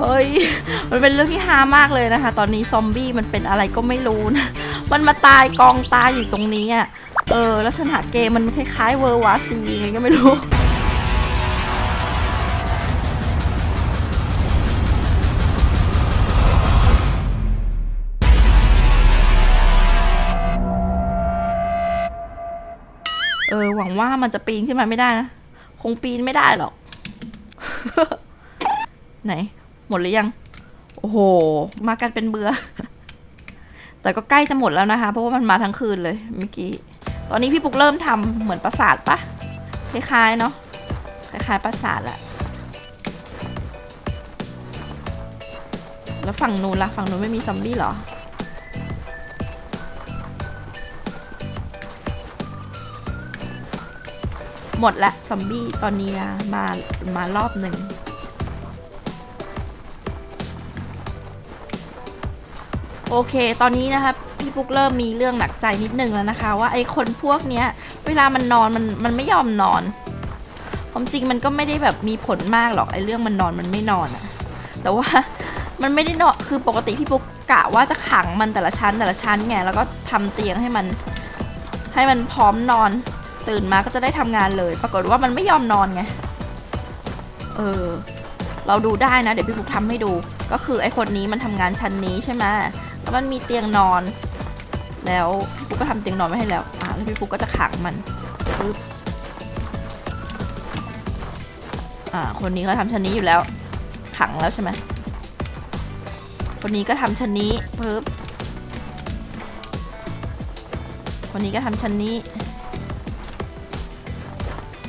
เอ้ย มันเป็นเรื่องที่ฮามากเลยนะคะ ตอนนี้ซอมบี้มันเป็นอะไรก็ไม่รู้นะ มันมาตายกองตายอยู่ตรงนี้อะ เออ ลักษณะเกมมันคล้ายๆเวอร์วาซีไงก็ไม่รู้เออหวังว่ามันจะปีนขึ้นมาไม่ได้นะ คงปีนไม่ได้หรอก ไหน หมดหรือยัง โอ้โห มากันเป็นเบือ แต่ก็ใกล้จะหมดแล้วนะคะ เพราะว่ามันมาทั้งคืนเลยเมื่อกี้ ตอนนี้พี่ปุ๊กเริ่มทำเหมือนปราสาทปะคล้ายๆเนาะ คล้ายๆปราสาทแหละแล้วฝั่งนู้นล่ะ ฝั่งนู้นไม่มีซอมบี้เหรอ หมดละซอมบี้ตอนนี้นะมามารอบหนึ่ง โอเค ตอนนี้นะคะพี่ปุ๊กเริ่มมีเรื่องหนักใจนิดนึงแล้วนะคะ ว่าไอ้คนพวกเนี้ย เวลามันนอนมันมันไม่ยอมนอนความจริงมันก็ไม่ได้แบบมีผลมากหรอกไอ้เรื่องมันนอนมันไม่นอนอะแต่ว่ามันไม่ได้นอนคือปกติพี่ปุ๊กกะว่าจะขังมันแต่ละชั้นแต่ละชั้นไงแล้วก็ทำเตียงให้มันให้มันพร้อมนอนตื่นมาก็จะได้ทำงานเลย ปรากฏว่ามันไม่ยอมนอนไงเออเราดูได้นะ เดี๋ยวพี่ปุ๊กทำให้ดู ก็คือไอ้คนนี้มันทำงานชั้นนี้ใช่ไหม แล้วมันมีเตียงนอน แล้วพี่ปุ๊กก็ทำเตียงนอนไว้ให้แล้วอ่าแล้วพี่ปุ๊กก็จะขังมันปึ๊บอ่าคนนี้เขาทำชั้นนี้อยู่แล้ว ขังแล้วใช่ไหมคนนี้ก็ทำชั้นนี้ปึ๊บคนนี้ก็ทำชั้นนี้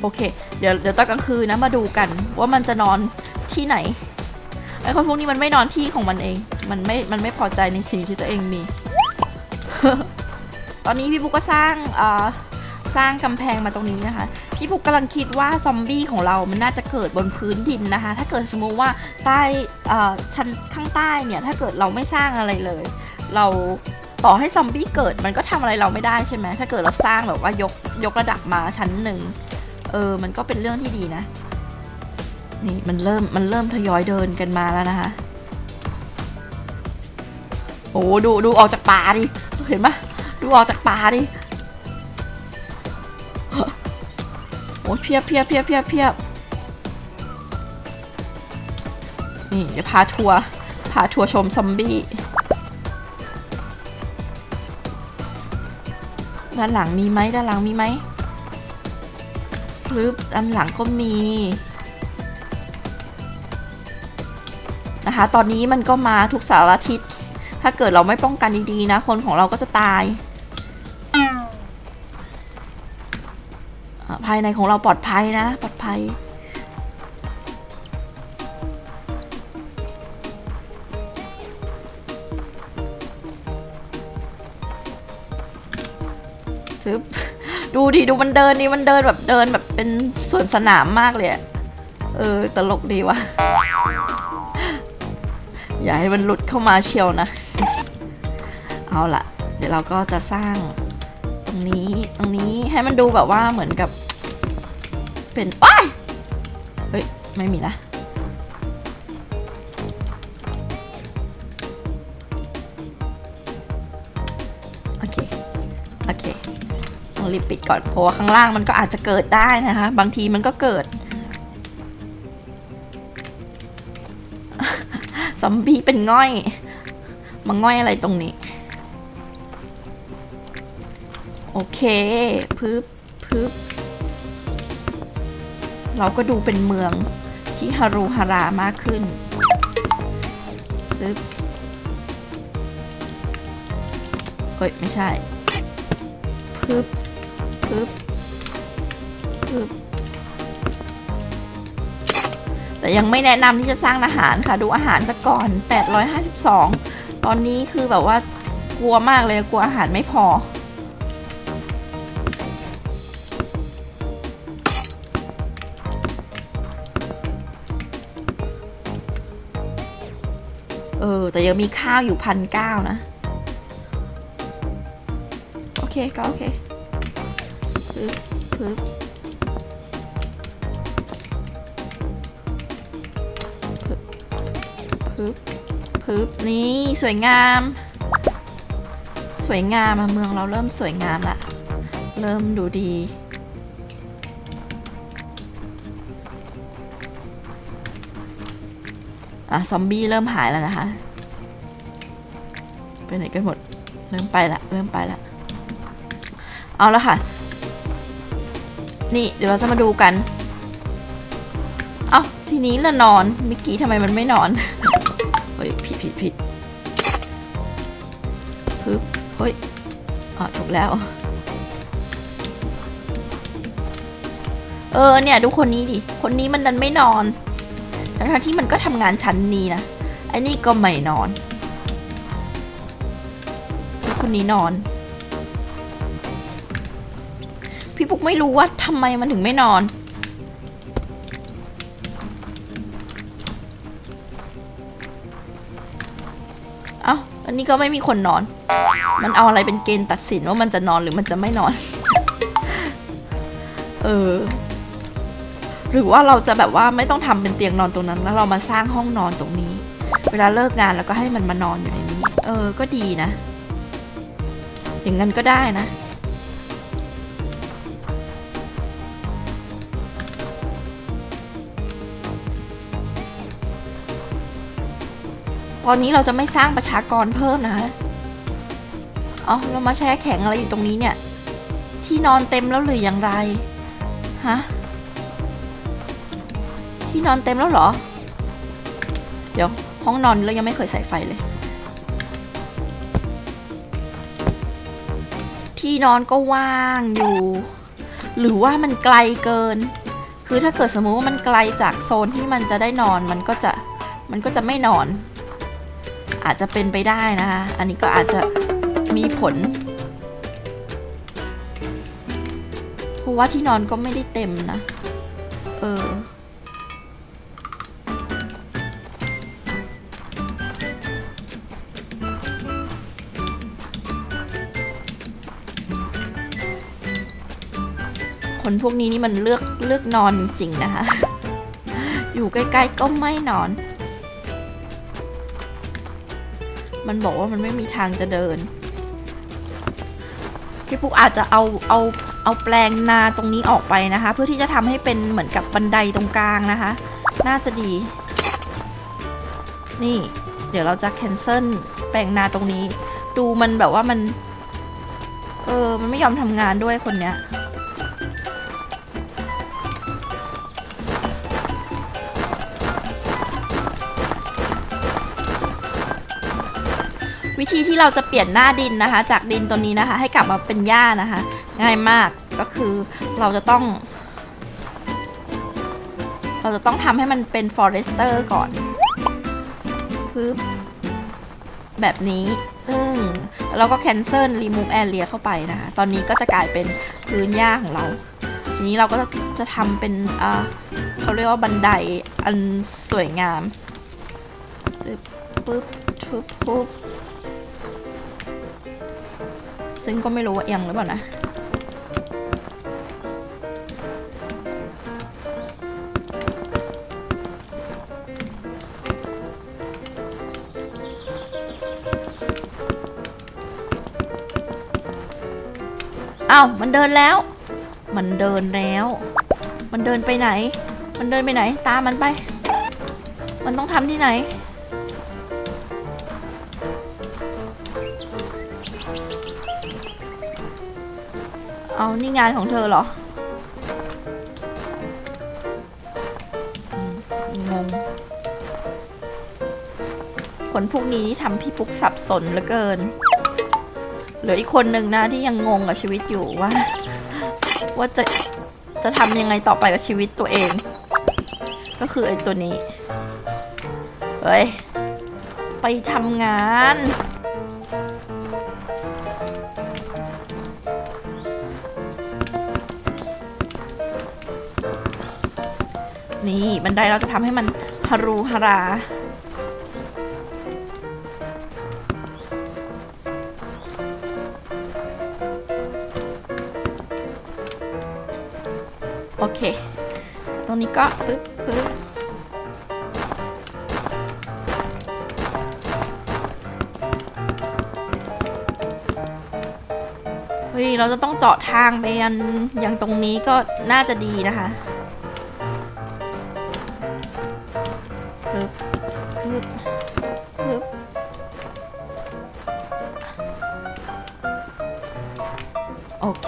โอเค เดี๋ยวเดี๋ยวตอนกลางคืนนะมาดูกันว่ามันจะนอนที่ไหนไอ้คนพวกนี้มันไม่นอนที่ของมันเอง มันไม่ มันไม่พอใจในสิ่งที่ตัวเองมี ตอนนี้พี่ปุ๊กก็สร้างสร้างกำแพงมาตรงนี้นะคะ พี่ปุ๊กกำลังคิดว่าซอมบี้ของเรามันน่าจะเกิดบนพื้นดินนะคะ ถ้าเกิดสมมุติว่าใต้ชั้นข้างใต้เนี่ย ถ้าเกิดเราไม่สร้างอะไรเลย เราต่อให้ซอมบี้เกิดมันก็ทำอะไรเราไม่ได้ใช่ไหมถ้าเกิดเราสร้างแบบว่ายกยกระดับมาชั้นหนึ่งเออ มันก็เป็นเรื่องที่ดีนะ นี่มันเริ่มมันเริ่มทยอยเดินกันมาแล้วนะคะ โอ้ดูดูออกจากป่าดิ เห็นปะดูออกจากป่าดิ โอ้เพียบเพียบเพียบเพียบเพียบนี่เดี๋ยวพาทัวร์พาทัวร์ชมซอมบี้ด้านหลังมีไหมด้านหลังมีไหมหรืออันหลังก็มีนะคะ ตอนนี้มันก็มาทุกสารทิศ ถ้าเกิดเราไม่ป้องกันดีๆนะ คนของเราก็จะตาย ภายในของเราปลอดภัยนะ ปลอดภัย ซึบดูดิ ดูมันเดินนี่มันเดินแบบเดินแบบเป็นสวนสนามมากเลยเออ ตลกดีว่ะ อย่าให้มันหลุดเข้ามาเชียวนะ เอาละเดี๋ยวเราก็จะสร้างตรงนี้ตรงนี้ให้มันดูแบบว่าเหมือนกับ เป็นอ้ายเฮ้ย ไม่มีนะโอเค โอเคต้องรีบปิดก่อนเพราะว่าข้างล่างมันก็อาจจะเกิดได้นะคะ บางทีมันก็เกิดซอมบี้เป็นง่อย มาง่อยอะไรตรงนี้ โอเคพึบพึบเราก็ดูเป็นเมืองที่ฮารุฮารามากขึ้นพึบเฮ้ย ไม่ใช่พึบพึบพึบแต่ยังไม่แนะนำที่จะสร้างอาหารค่ะ ดูอาหารซะก่อน 852 ตอนนี้คือแบบว่ากลัวมากเลยกลัวอาหารไม่พอ อ แต่ยังมีข้าวอยู่พันเก้านะ โอเค ก็โอเคปึ๊บปึ๊บปึ๊บพึบพึบนี่สวยงาม สวยงามอะเมืองเราเริ่มสวยงามละเริ่มดูดีอะ ซอมบี้เริ่มหายแล้วนะคะ ไปไหนกันหมด เริ่มไปละเริ่มไปละเอาละค่ะ นี่เดี๋ยวเราจะมาดูกัน เอาทีนี้ละนอนเมื่อกี้ทำไมมันไม่นอน เฮ้ยผิดผิดผิดฮึบเฮ้ยอ๋อถูกแล้ว เออเนี่ยดูคนนี้ดิ คนนี้มันดันไม่นอน ทั้งที่มันก็ทำงานชั้นนี้นะไอ้นี่ก็ไม่นอน คนนี้นอน พี่ปุ๊กไม่รู้ว่าทำไมมันถึงไม่นอน เอ้าอันนี้ก็ไม่มีคนนอน มันเอาอะไรเป็นเกณฑ์ตัดสินว่ามันจะนอนหรือมันจะไม่นอน เออหรือว่าเราจะแบบว่าไม่ต้องทำเป็นเตียงนอนตรงนั้น แล้วเรามาสร้างห้องนอนตรงนี้ เวลาเลิกงานแล้วก็ให้มันมานอนอยู่ในนี้ เออ ก็ดีนะ อย่างนั้นก็ได้นะ ตอนนี้เราจะไม่สร้างประชากรเพิ่มนะคะอ๋อเรามาแช่แข็งอะไรอยู่ตรงนี้เนี่ย ที่นอนเต็มแล้วหรืออย่างไร ฮะ ที่นอนเต็มแล้วเหรอ เดี๋ยวห้องนอนเรายังไม่เคยใส่ไฟเลย ที่นอนก็ว่างอยู่ หรือว่ามันไกลเกิน คือถ้าเกิดสมมุติว่ามันไกลจากโซนที่มันจะได้นอนมันก็จะมันก็จะไม่นอน อาจจะเป็นไปได้นะคะ อันนี้ก็อาจจะมีผลเพราะว่าที่นอนก็ไม่ได้เต็มนะ เออ คนพวกนี้นี่มันเลือกเลือกนอนจริงๆนะคะ อยู่ใกล้ๆก็ไม่นอน มันบอกว่ามันไม่มีทางจะเดิน พี่ปุ๊กอาจจะเอาเอาเอาแปลงนาตรงนี้ออกไปนะคะ เพื่อที่จะทำให้เป็นเหมือนกับบันไดตรงกลางนะคะ น่าจะดี นี่ เดี๋ยวเราจะ cancel แปลงนาตรงนี้ ดูมันแบบว่ามัน เออ มันไม่ยอมทำงานด้วยคนเนี้ย วิธีที่เราจะเปลี่ยนหน้าดินนะคะ จากดินตัวนี้นะคะ ให้กลับมาเป็นหญ้านะคะ ง่ายมากก็คือเราจะต้อง เราจะต้องทำให้มันเป็น forester ก่อนปึ๊บแบบนี้ซึ่งแล้วก็ cancel remove area เข้าไปนะคะ ตอนนี้ก็จะกลายเป็นพื้นหญ้าของเรา ทีนี้เราก็จะจะทำเป็นเขาเรียกว่าบันไดอันสวยงามปึ๊บปึ๊บปึ๊บ ซึ่งก็ไม่รู้ว่าเอียงหรือเปล่านะอ้าวมันเดินแล้ว มันเดินแล้ว มันเดินไปไหน มันเดินไปไหน ตามมันไป มันต้องทำที่ไหน เอานี่งานของเธอเหรอ งง คนพวกนี้นี่ทำพี่ปุ๊กสับสนเหลือเกิน เหลืออีกคนหนึ่งนะที่ยังงงกับชีวิตอยู่ว่า ว่าจะจะทำยังไงต่อไปกับชีวิตตัวเอง ก็คือไอ้ตัวนี้ เฮ้ย ไปทำงาน นี่บันไดเราจะทำให้มันฮารูฮารา โอเค ตรงนี้ก็ปึ๊บปึ๊บเราจะต้องเจาะทางไปยันยังตรงนี้ก็น่าจะดีนะคะ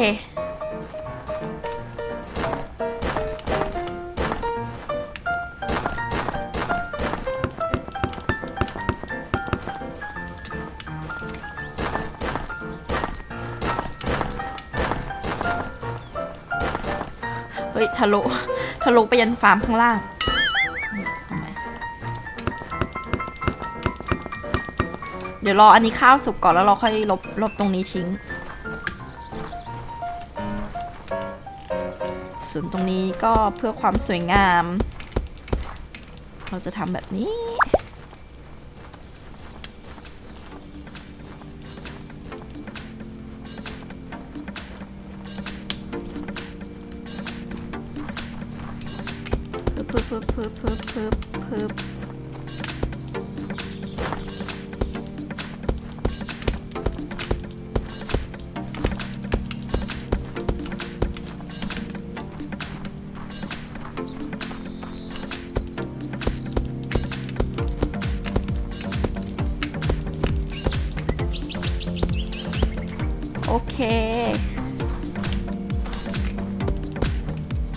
เคเฮ้ยทะลุทะลุไปยันฟาร์มข้างล่างเดี๋ยวรออันนี้ข้าวสุกก่อนแล้วเราค่อยลบลบตรงนี้ทิ้ง นตรงนี้ก็เพื่อความสวยงาม เราจะทำแบบนี้พึบพึบพึบพึบพึบพึบ โอเค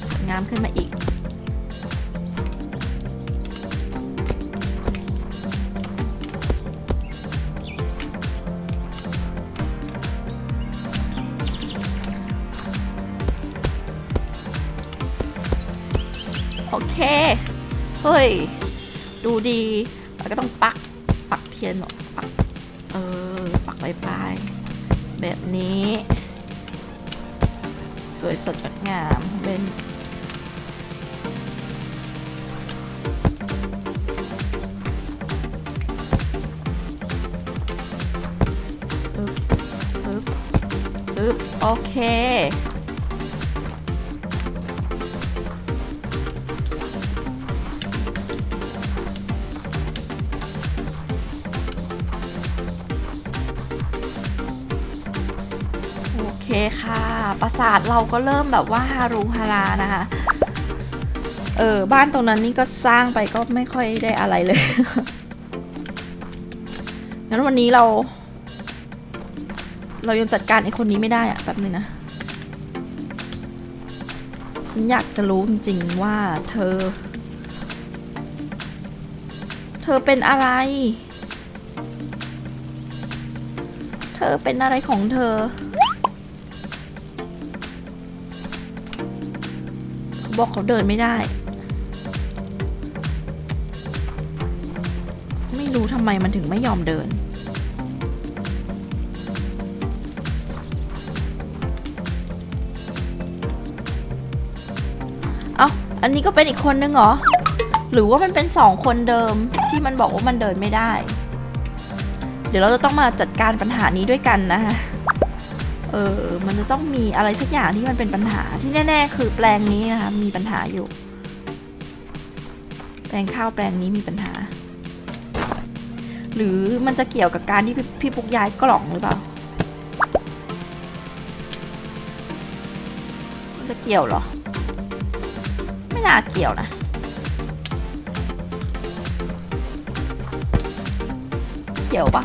สวยงามขึ้นมาอีก โอเค เฮ้ย ดูดีแล้วก็ต้องปัก ปักเทียนหรอปัก เออ ปักปลาย แบบนี้ สวยสดงดงามเป็นโอเค เคค่ะ ปราสาทเราก็เริ่มแบบว่าฮารุฮารานะคะ เออ บ้านตรงนั้นนี่ก็สร้างไปก็ไม่ค่อยได้อะไรเลย งั้นวันนี้เรา เรายังจัดการไอ้คนนี้ไม่ได้อะแป๊บนึงนะ ฉันอยากจะรู้จริงๆว่าเธอ เธอเป็นอะไรเธอเป็นอะไรของเธอ บอกเขาเดินไม่ได้ ไม่รู้ทำไมมันถึงไม่ยอมเดิน เอ้าอันนี้ก็เป็นอีกคนนึงเหรอ หรือว่ามันเป็นสองคนเดิมที่มันบอกว่ามันเดินไม่ได้ เดี๋ยวเราจะต้องมาจัดการปัญหานี้ด้วยกันนะคะ เออมันจะต้องมีอะไรสักอย่างที่มันเป็นปัญหาที่แน่ๆ คือแปลงนี้นะคะมีปัญหาอยู่ แปลงข้าวแปลงนี้มีปัญหา หรือมันจะเกี่ยวกับการที่พี่พี่ปุ๊กย้ายกล่องหรือเปล่ามันจะเกี่ยวหรอ ไม่น่าเกี่ยวนะเกี่ยวปะ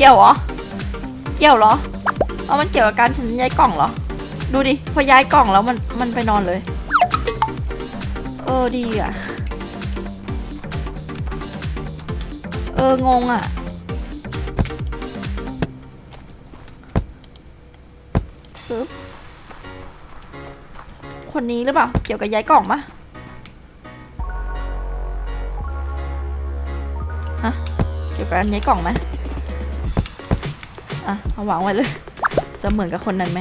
เกี่ยวเหรอ เกี่ยวเหรอ เอามันเกี่ยวกับการฉันย้ายกล่องเหรอ ดูดิ พอย้ายกล่องแล้วมันมันไปนอนเลย เออดีอะ เอองงอะ ปึ๊บ คนนี้หรือเปล่า เกี่ยวกับย้ายกล่องปะฮะ เกี่ยวกับย้ายกล่องไหม อะเอาวางไว้เลย จะเหมือนกับคนนั้นไหม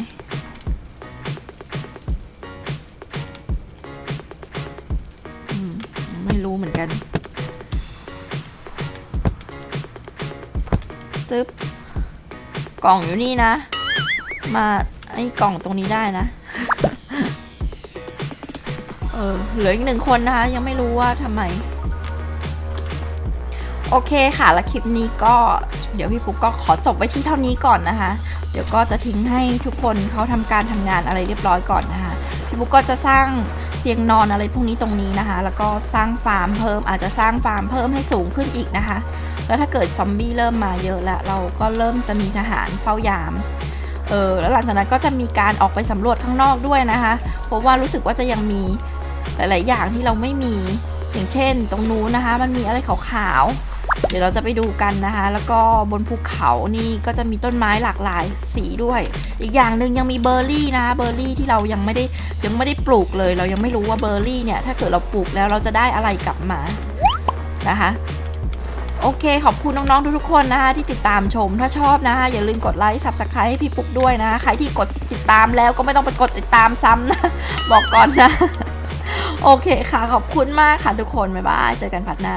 ไม่รู้เหมือนกันซึบกล่องอยู่นี่นะ มาไอ้กล่องตรงนี้ได้นะ เออเหลืออีกหนึ่งคนนะคะ ยังไม่รู้ว่าทำไม โอเคค่ะ และคลิปนี้ก็เดี๋ยวพี่ปุ๊กก็ขอจบไว้ที่เท่านี้ก่อนนะคะ เดี๋ยวก็จะทิ้งให้ทุกคนเขาทำการทำงานอะไรเรียบร้อยก่อนนะคะ พี่ปุ๊กก็จะสร้างเตียงนอนอะไรพวกนี้ตรงนี้นะคะ แล้วก็สร้างฟาร์มเพิ่มอาจจะสร้างฟาร์มเพิ่มให้สูงขึ้นอีกนะคะ แล้วถ้าเกิดซอมบี้เริ่มมาเยอะแล้วเราก็เริ่มจะมีทหารเฝ้ายามเออแล้วหลังจากนั้นก็จะมีการออกไปสำรวจข้างนอกด้วยนะคะ เพราะว่ารู้สึกว่าจะยังมีหลาย ๆ อย่างที่เราไม่มีอย่างเช่น ตรงนู้นนะคะ มันมีอะไรขาวๆ เดี๋ยวเราจะไปดูกันนะคะ แล้วก็บนภูเขานี่ก็จะมีต้นไม้หลากหลายสีด้วย อีกอย่างหนึ่งยังมีเบอร์รี่นะคะเบอร์รี่ที่เรายังไม่ได้ยังไม่ได้ปลูกเลย เรายังไม่รู้ว่าเบอร์รี่เนี่ยถ้าเกิดเราปลูกแล้วเราจะได้อะไรกลับมานะคะโอเค ขอบคุณน้อง ๆ ทุกๆคนนะคะ ที่ติดตามชมถ้าชอบนะคะ อย่าลืมกดไลค์ subscribe ให้พี่ปุ๊กด้วยนะคะใครที่กดติดตามแล้วก็ไม่ต้องไปกดติดตามซ้ำนะ บอกก่อนนะ โอเคค่ะ ขอบคุณมากค่ะทุกคน บ๊ายบาย เจอกันพัดหน้า